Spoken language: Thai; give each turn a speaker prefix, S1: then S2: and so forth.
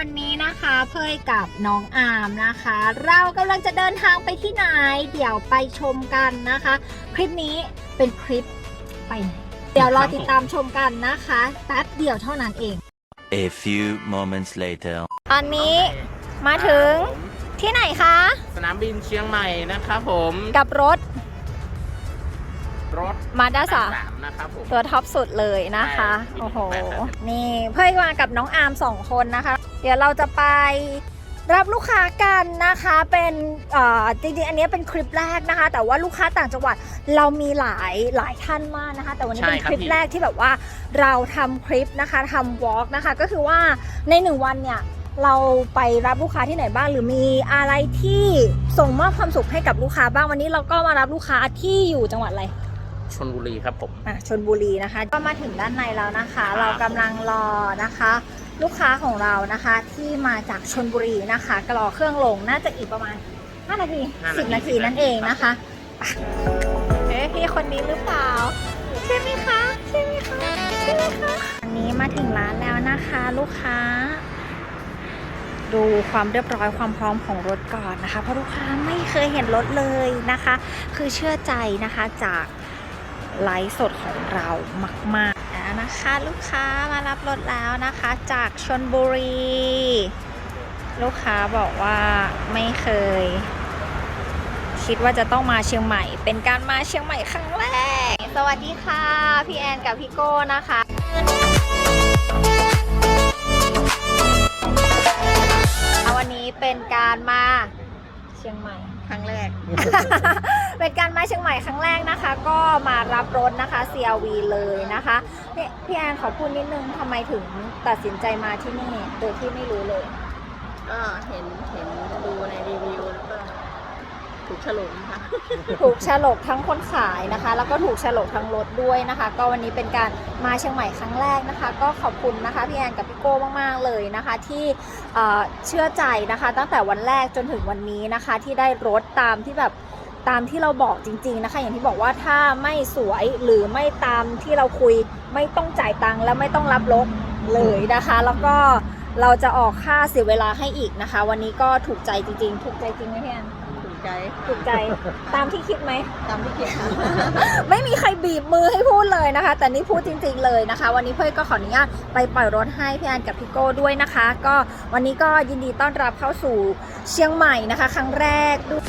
S1: เพยกับน้องอามนะคะ เรากำลังจะเดินทางไปที่ไหน เดี๋ยวไปชมกันนะคะ คลิปนี้เป็นคลิปไปไหนเดี๋ยวรอติดตามชมกันนะคะแป๊บเดียวเท่านั้นเอง
S2: A few moments later.
S1: ตอนนี้มาถึงที่ไหนคะ
S3: สนามบินเชียงใหม่นะครับผม
S1: กับรถ
S3: รถ
S1: มาด้าสา
S3: สามนะครับผม
S1: ตัวท็อปสุดเลยนะคะ
S3: ใช่
S1: โอ้โห
S3: แปดแปด
S1: นี่เพื่อนมากับน้องอาร์มสองคนนะคะ เดี๋ยวเราจะไปรับลูกค้ากันนะคะเป็นเอ่อจริงๆอันนี้เป็นคลิปแรกนะคะ แต่ว่าลูกค้าต่างจังหวัดเรามีหลายหลายท่านมากนะคะ แต่วันนี้เป็นคลิปแรกที่แบบว่าเราทำคลิปนะคะทำวอล์กนะคะ ก็คือว่าในหนึ่งวันเนี่ยเราไปรับลูกค้าที่ไหนบ้างหรือมีอะไรที่ส่งมอบความสุขให้กับลูกค้าบ้างวันนี้เราก็มารับลูกค้าที่อยู่จังหวัดอะไร
S3: ชนบุรีครับผม
S1: อะชนบุรีนะคะ ก็มาถึงด้านในแล้วนะคะ
S3: ครับ
S1: เรากำลังรอนะคะ ลูกค้าของเรานะคะที่มาจากชนบุรีนะคะก็รอเครื่องลงน่าจะอีกประมาณ 5 นาที 10 นาทีนั่นเองนะคะอะเอ๊ะพี่คนนี้หรือเปล่า ใช่ไหมคะใช่ไหมคะใช่ไหมคะอันนี้มาถึงร้านแล้วนะคะ ลูกค้า ดูความเรียบร้อยความพร้อมของรถก่อนนะคะ เพราะลูกค้าไม่เคยเห็นรถเลยนะคะ คือเชื่อใจนะคะจากไลฟ์สดของเรามากๆ แล้วนะคะ ลูกค้ามารับรถแล้วนะคะ จากชนบุรี ลูกค้าบอกว่าไม่เคย คิดว่าจะต้องมาเชียงใหม่ เป็นการมาเชียงใหม่ครั้งแรก สวัสดีค่ะ พี่แอนกับพี่โก้นะคะ เชียงใหม่ ครั้งแรก เป็นการมาเชียงใหม่ครั้งแรกนะคะ ก็มารับรถนะคะ CRV เลยนะคะเนี่ยพี่แอนขอพูดนิดนึงทำไมถึงตัดสินใจมาที่นี่โดยที่ไม่รู้เลย
S4: ก็เห็นเห็นดูในรีวิวแล้วก็ ถูกฉลุมค่ะ
S1: ถูกฉลกทั้งคนขายนะคะ แล้วก็ถูกฉลกทั้งรถด้วยนะคะ ก็วันนี้เป็นการมาเชียงใหม่ครั้งแรกนะคะ ก็ขอบคุณนะคะพี่แอนกับพี่โก้มากๆเลยนะคะ ที่เชื่อใจนะคะ ตั้งแต่วันแรกจนถึงวันนี้นะคะ ที่ได้รถตามที่แบบตามที่เราบอกจริง ๆนะคะ อย่างที่บอกว่าถ้าไม่สวยหรือไม่ตามที่เราคุยไม่ต้องจ่ายตังค์และไม่ต้องรับรถเลยนะคะ แล้วก็เราจะออกค่าเสียเวลาให้อีกนะคะ วันนี้ก็ถูกใจจริงๆ ถูกใจจริงไหมพี่แอน
S4: ใจ
S1: ถูกใจตามที่คิดไหม
S4: ตามที่คิดค่ะ
S1: ไม่มีใครบีบมือให้พูดเลยนะคะ แต่นี่พูดจริง ๆเลยนะคะ วันนี้เพื่อนก็ขออนุญาตไปปล่อยรถให้พี่แอนกับพี่โก้ด้วยนะคะ ก็วันนี้ก็ยินดีต้อนรับเข้าสู่เชียงใหม่นะคะ ครั้งแรกด้วย